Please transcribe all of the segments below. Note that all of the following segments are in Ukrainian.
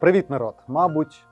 Привіт, народ! Мабуть,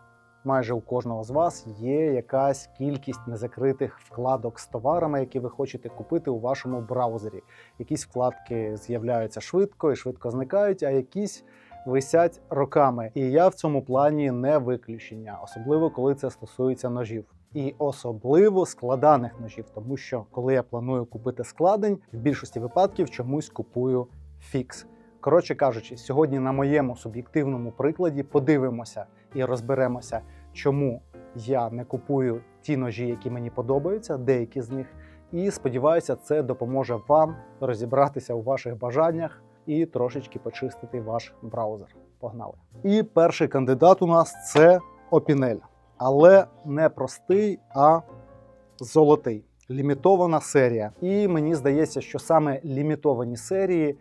майже у кожного з вас є якась кількість незакритих вкладок з товарами, які ви хочете купити у вашому браузері. Якісь вкладки з'являються швидко і швидко зникають, а якісь висять роками. І я в цьому плані не виключення, особливо коли це стосується ножів. І особливо складаних ножів, тому що коли я планую купити складень, в більшості випадків чомусь купую фікс. Коротше кажучи, сьогодні на моєму суб'єктивному прикладі подивимося і розберемося, чому я не купую ті ножі, які мені подобаються, деякі з них. І сподіваюся, це допоможе вам розібратися у ваших бажаннях і трошечки почистити ваш браузер. Погнали! І перший кандидат у нас це Opinel. Але не простий, а золотий. Лімітована серія. І мені здається, що саме лімітовані серії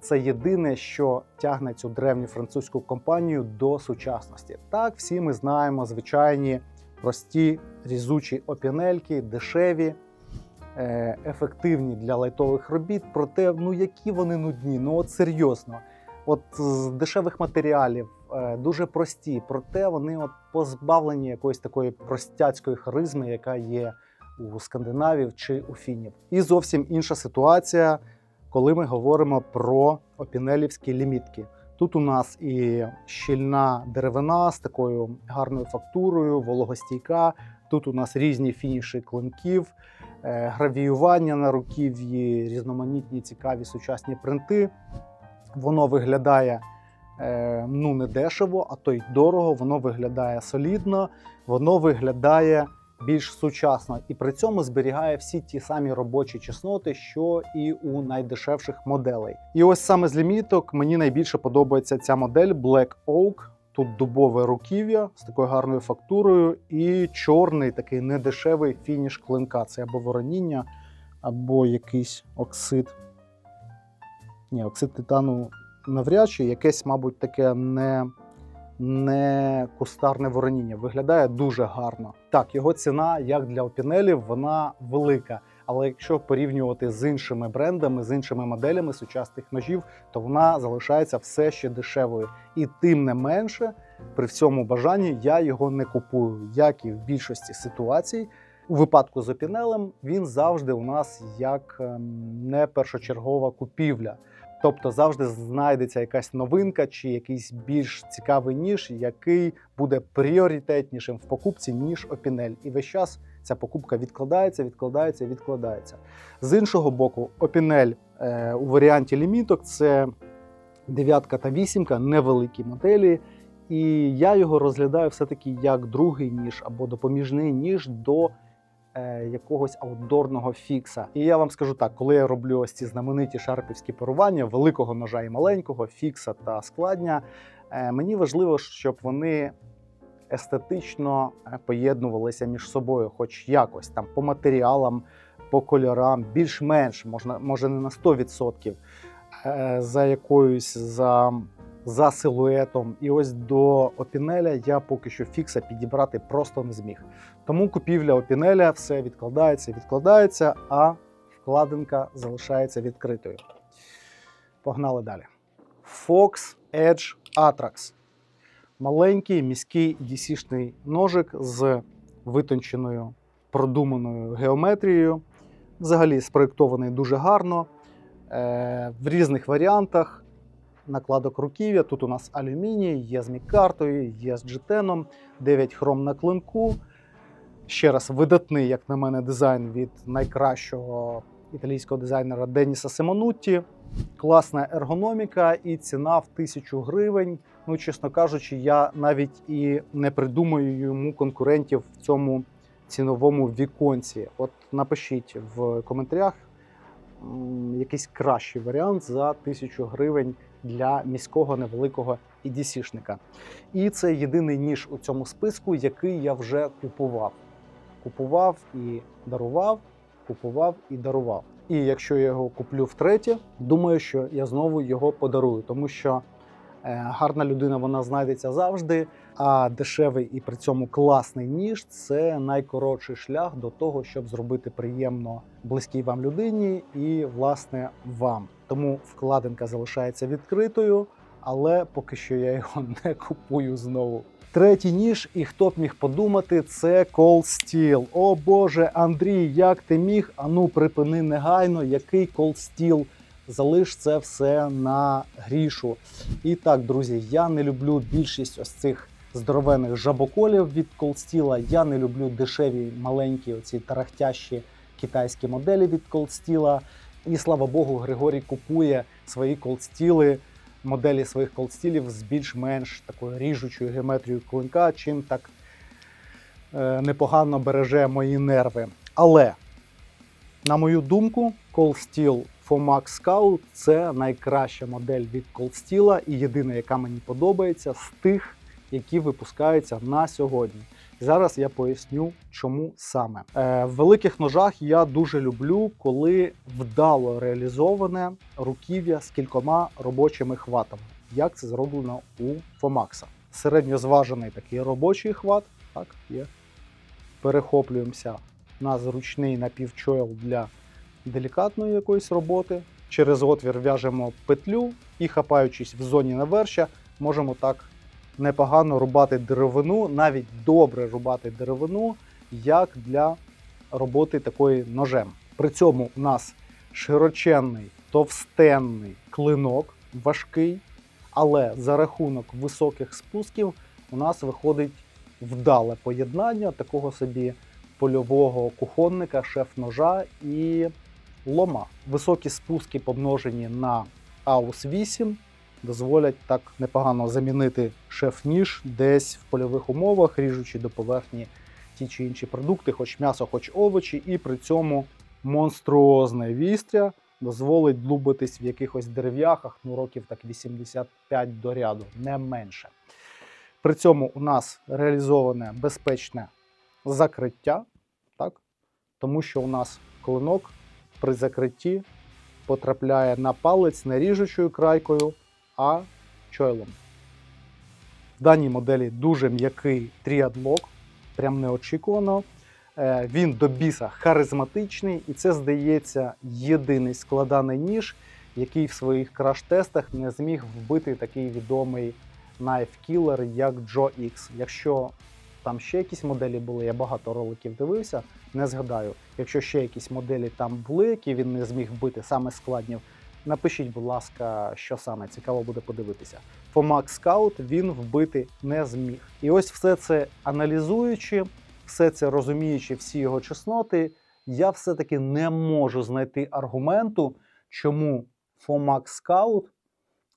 це єдине, що тягне цю древню французьку компанію до сучасності. Так, всі ми знаємо звичайні прості різучі опінельки, дешеві, е, ефективні для лайтових робіт. Проте, ну які вони нудні, ну от серйозно. От з дешевих матеріалів, е, дуже прості, проте вони от позбавлені якоїсь такої простяцької харизми, яка є у скандинавів чи у фінів. І зовсім інша ситуація, коли ми говоримо про опінелівські лімітки. Тут у нас і щільна деревина з такою гарною фактурою, вологостійка. Тут у нас різні фініші клинків, е, гравіювання на руків'ї, різноманітні цікаві сучасні принти. Воно виглядає е, ну не дешево, а то й дорого. Воно виглядає солідно, воно виглядає більш сучасно і при цьому зберігає всі ті самі робочі чесноти, що і у найдешевших моделей. І ось саме з ліміток мені найбільше подобається ця модель Black Oak. Тут дубове руків'я з такою гарною фактурою, і чорний такий недешевий фініш клинка. Це або вороніння, або якийсь оксид. Ні, оксид титану навряд чи якесь, мабуть, таке не, не кустарне вороніння. Виглядає дуже гарно. Так, його ціна, як для опінелів, вона велика. Але якщо порівнювати з іншими брендами, з іншими моделями сучасних ножів, то вона залишається все ще дешевою. І тим не менше, при всьому бажанні я його не купую, як і в більшості ситуацій. У випадку з опінелем він завжди у нас як ем, не першочергова купівля. Тобто завжди знайдеться якась новинка чи якийсь більш цікавий ніж, який буде пріоритетнішим в покупці, ніж опінель. І весь час ця покупка відкладається, відкладається, відкладається. З іншого боку, опінель е, у варіанті ліміток це дев'ятка та вісімка, невеликі моделі. І я його розглядаю все-таки як другий ніж або допоміжний ніж до якогось аутдорного фікса. І я вам скажу так: коли я роблю ось ці знамениті шарпівські парування великого ножа і маленького, фікса та складня, е, мені важливо, щоб вони естетично е, поєднувалися між собою, хоч якось там по матеріалам, по кольорам, більш-менш, можна, може не на 100%, е, за якоюсь за за силуетом. І ось до опінеля я поки що фікса підібрати просто не зміг. Тому купівля опінеля все відкладається, відкладається, а вкладинка залишається відкритою. Погнали далі. Fox Edge Atrax. Маленький міський DC-шний ножик з витонченою продуманою геометрією. Взагалі спроєктований дуже гарно. Е, в різних варіантах накладок руків'я. Тут у нас алюміній, є з мікартою, є з джетеном, 9 хром на клинку. Ще раз, видатний, як на мене, дизайн від найкращого італійського дизайнера Деніса Симонутті. Класна ергономіка і ціна в тисячу гривень. Ну, чесно кажучи, я навіть і не придумаю йому конкурентів в цьому ціновому віконці. От напишіть в коментарях якийсь кращий варіант за тисячу гривень для міського невеликого EDC-шника. І це єдиний ніж у цьому списку, який я вже купував. Купував і дарував, купував і дарував. І якщо я його куплю втретє, думаю, що я знову його подарую, тому що е, гарна людина вона знайдеться завжди. А дешевий і при цьому класний ніж це найкоротший шлях до того, щоб зробити приємно близькій вам людині і, власне, вам. Тому вкладинка залишається відкритою. Але поки що я його не купую знову. Третій ніж, і хто б міг подумати, це Cold Steel. О Боже, Андрій, як ти міг? Ану, припини негайно, який Cold Steel? Залиш це все на грішу. І так, друзі, я не люблю більшість ось цих здоровених жабоколів від Cold Steel. Я не люблю дешеві маленькі оці тарахтящі китайські моделі від Cold Steel. І слава Богу, Григорій купує свої Cold Steel, моделі своїх Steel з більш-менш такою ріжучою геометрією клинка, чим так е, непогано береже мої нерви. Але, на мою думку, Steel FOMAX Scout це найкраща модель від Steel і єдина, яка мені подобається з тих, які випускаються на сьогодні. Зараз я поясню, чому саме. Е, в великих ножах я дуже люблю, коли вдало реалізоване руків'я з кількома робочими хватами, як це зроблено у FOMAX. Середньозважений такий робочий хват, так, є. Перехоплюємося на зручний напівчойл для делікатної якоїсь роботи. Через отвір в'яжемо петлю і, хапаючись в зоні навершя, можемо так непогано рубати деревину, навіть добре рубати деревину, як для роботи такої ножем. При цьому у нас широченний, товстенний клинок, важкий, але за рахунок високих спусків у нас виходить вдале поєднання такого собі польового кухонника, шеф-ножа і лома. Високі спуски помножені на AUS 8 дозволять так непогано замінити шеф-ніж десь в польових умовах, ріжучи до поверхні ті чи інші продукти, хоч м'ясо, хоч овочі, і при цьому монструозне вістря дозволить длубитись в якихось дерев'яхах, ну років так 85 до ряду, не менше. При цьому у нас реалізоване безпечне закриття, так? тому що у нас клинок при закритті потрапляє на палець не ріжучою крайкою, а чойлом. В даній моделі дуже м'який тріадлок, прям неочікувано. Е, Він до біса харизматичний, і це, здається, єдиний складаний ніж, який в своїх краш-тестах не зміг вбити такий відомий Killer, як Joe X. Якщо там ще якісь моделі були, я багато роликів дивився, не згадаю. Якщо ще якісь моделі там були, які він не зміг вбити саме складнів, напишіть, будь ласка, що саме цікаво буде подивитися. FOMAX Scout він вбити не зміг. І ось все це аналізуючи, все це розуміючи, всі його чесноти, я все-таки не можу знайти аргументу, чому FOMAX Scout,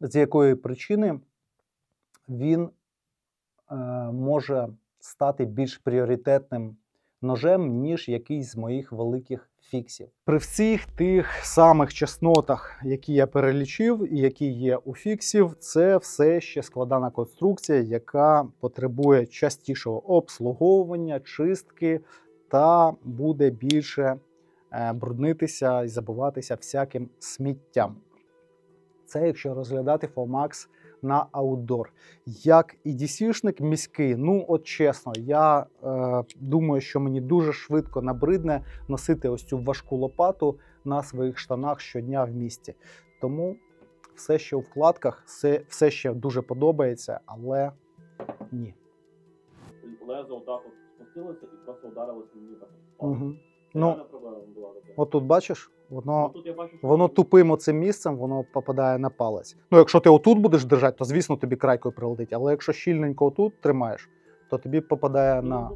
з якої причини він е, може стати більш пріоритетним ножем, ніж якийсь з моїх великих фіксів. При всіх тих самих чеснотах, які я перелічив, і які є у фіксів, це все ще складана конструкція, яка потребує частішого обслуговування, чистки та буде більше е, бруднитися і забуватися всяким сміттям. Це якщо розглядати FOMAX на аутдор. Як і DC-шник міський, ну от чесно, я е, думаю, що мені дуже швидко набридне носити ось цю важку лопату на своїх штанах щодня в місті. Тому все, що у вкладках, все, все ще дуже подобається, але ні. лезо отак от спустилося і просто ударилося мені так. Угу. Ну, реальна проблема була така. от тут бачиш, воно. Ну, Воно тупим оцим місцем, воно попадає на палець. Ну, якщо ти отут будеш держати, то звісно тобі крайкою прилетить. Але якщо щільненько отут тримаєш, то тобі попадає Ну, на.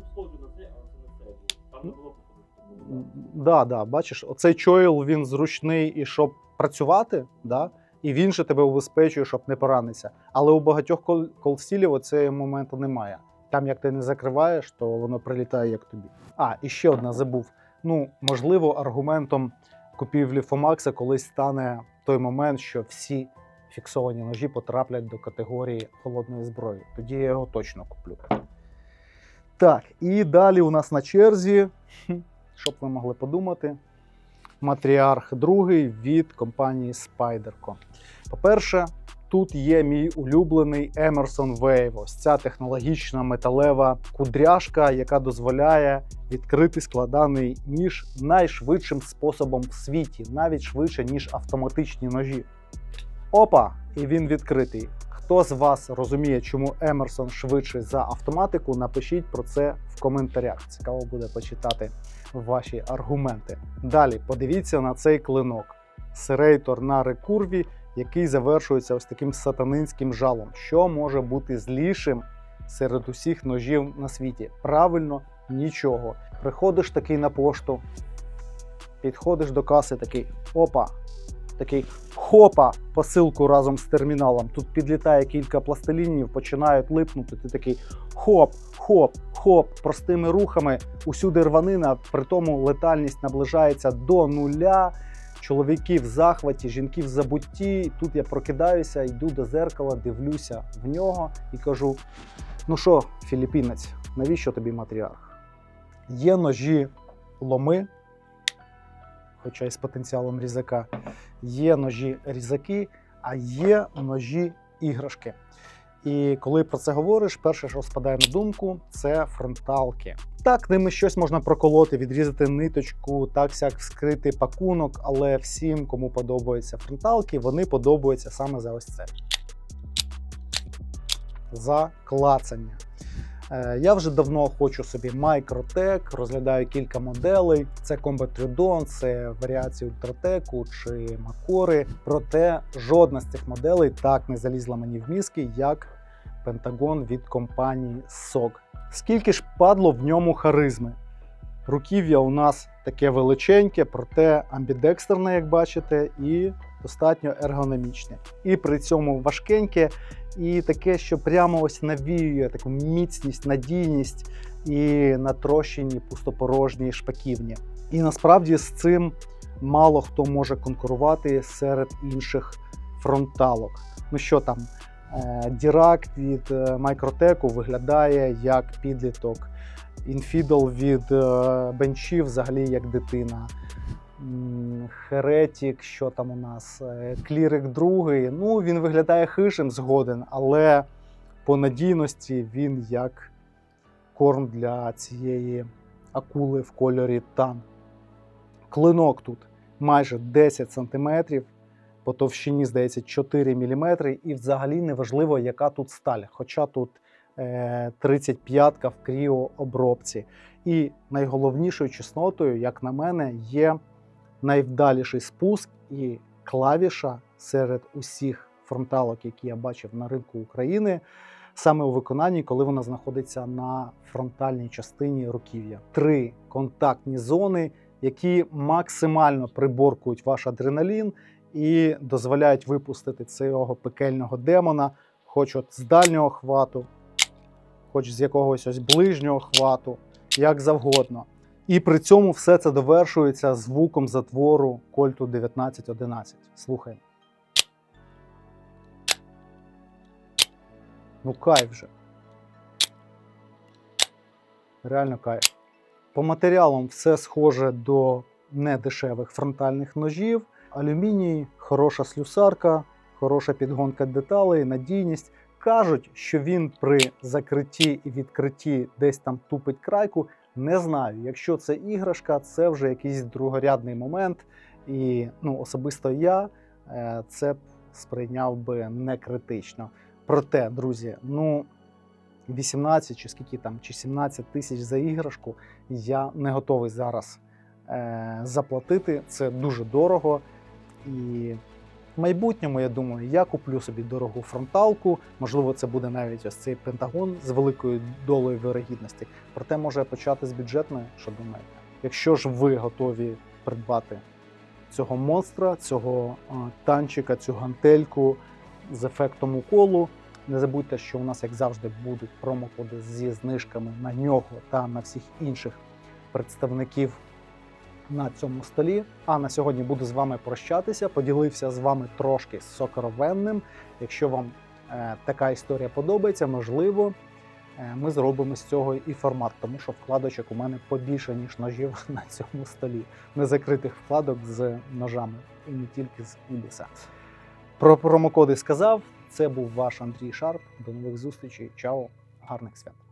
Да, да, бачиш, оцей чойл він зручний і щоб працювати, да, і він же тебе убезпечує, щоб не поранитися. Але у багатьох кол- колстілів оцього моменту немає. Там, як ти не закриваєш, то воно прилітає як тобі. А, і ще одне забув. Ну, можливо, аргументом купівлі Фомакса колись стане той момент, що всі фіксовані ножі потраплять до категорії холодної зброї. Тоді я його точно куплю. Так, і далі у нас на черзі, щоб ви могли подумати, матріарх другий від компанії Spyderco. По-перше, тут є мій улюблений Emerson Wave. Ось ця технологічна металева кудряшка, яка дозволяє відкрити складаний ніж найшвидшим способом в світі, навіть швидше, ніж автоматичні ножі. Опа! І він відкритий. Хто з вас розуміє, чому Емерсон швидший за автоматику? Напишіть про це в коментарях. Цікаво буде почитати ваші аргументи. Далі подивіться на цей клинок. Серейтор на рекурві, який завершується ось таким сатанинським жалом. Що може бути злішим серед усіх ножів на світі? Правильно, нічого. Приходиш такий на пошту, підходиш до каси, такий опа, такий хопа, посилку разом з терміналом. Тут підлітає кілька пластилінів, починають липнути. Ти такий хоп, хоп, хоп, простими рухами. Усюди рванина, при тому летальність наближається до нуля. Чоловіки в захваті, жінки в забутті. Тут я прокидаюся, йду до зеркала, дивлюся в нього і кажу: ну що, філіппінець, навіщо тобі матріарх? Є ножі ломи, хоча й з потенціалом різака, є ножі різаки, а є ножі іграшки. І коли про це говориш, перше, що спадає на думку, це фронталки. Так, ними щось можна проколоти, відрізати ниточку, так сяк вскрити пакунок, але всім, кому подобаються фронталки, вони подобаються саме за ось це. За клацання. Е, Я вже давно хочу собі Microtech, розглядаю кілька моделей. Це Combat Trudon, це варіації Ультратеку чи Макори. Проте жодна з цих моделей так не залізла мені в мізки, як Пентагон від компанії SOG. Скільки ж падло в ньому харизми? Руків'я у нас таке величеньке, проте амбідекстерне, як бачите, і достатньо ергономічне. І при цьому важкеньке, і таке, що прямо ось навіює таку міцність, надійність і натрощені пустопорожні шпаківні. І насправді з цим мало хто може конкурувати серед інших фронталок. Ну що там, Дірак від е, Майкротеку виглядає як підліток. Інфідл від е, бенчів взагалі як дитина. Херетік, що там у нас? Е, Клірик другий. Ну, він виглядає хижим згоден, але по надійності він як корм для цієї акули в кольорі тан. Клинок тут майже 10 см, по товщині, здається, 4 мм, і взагалі неважливо, яка тут сталь. Хоча тут е, 35-ка в кріообробці. І найголовнішою чеснотою, як на мене, є найвдаліший спуск і клавіша серед усіх фронталок, які я бачив на ринку України, саме у виконанні, коли вона знаходиться на фронтальній частині руків'я. Три контактні зони, які максимально приборкують ваш адреналін і дозволяють випустити цього пекельного демона, хоч от з дальнього хвату, хоч з якогось ось ближнього хвату, як завгодно. І при цьому все це довершується звуком затвору кольту 1911. Слухай. Ну, кайф вже. Реально кайф. По матеріалам все схоже до недешевих фронтальних ножів. Алюміній, хороша слюсарка, хороша підгонка деталей, надійність. Кажуть, що він при закритті і відкритті десь там тупить крайку. Не знаю. Якщо це іграшка, це вже якийсь другорядний момент. І ну, особисто я е, це б сприйняв би не критично. Проте, друзі, ну 18 чи скільки там, чи 17 тисяч за іграшку я не готовий зараз е, заплатити. Це дуже дорого. І в майбутньому, я думаю, я куплю собі дорогу фронталку. Можливо, це буде навіть ось цей пентагон з великою долею вирогідності. Проте може почати з бюджетної, що думаєте. Якщо ж ви готові придбати цього монстра, цього танчика, цю гантельку з ефектом уколу, не забудьте, що у нас, як завжди, будуть промокоди зі знижками на нього та на всіх інших представників на цьому столі. А на сьогодні буду з вами прощатися. Поділився з вами трошки сокровенним. Якщо вам е, така історія подобається, можливо, е, ми зробимо з цього і формат, тому що вкладочок у мене побільше, ніж ножів на цьому столі. Незакритих вкладок з ножами і не тільки з Ібіса. Про промокоди сказав. Це був ваш Андрій Шарп. До нових зустрічей. Чао, гарних свят.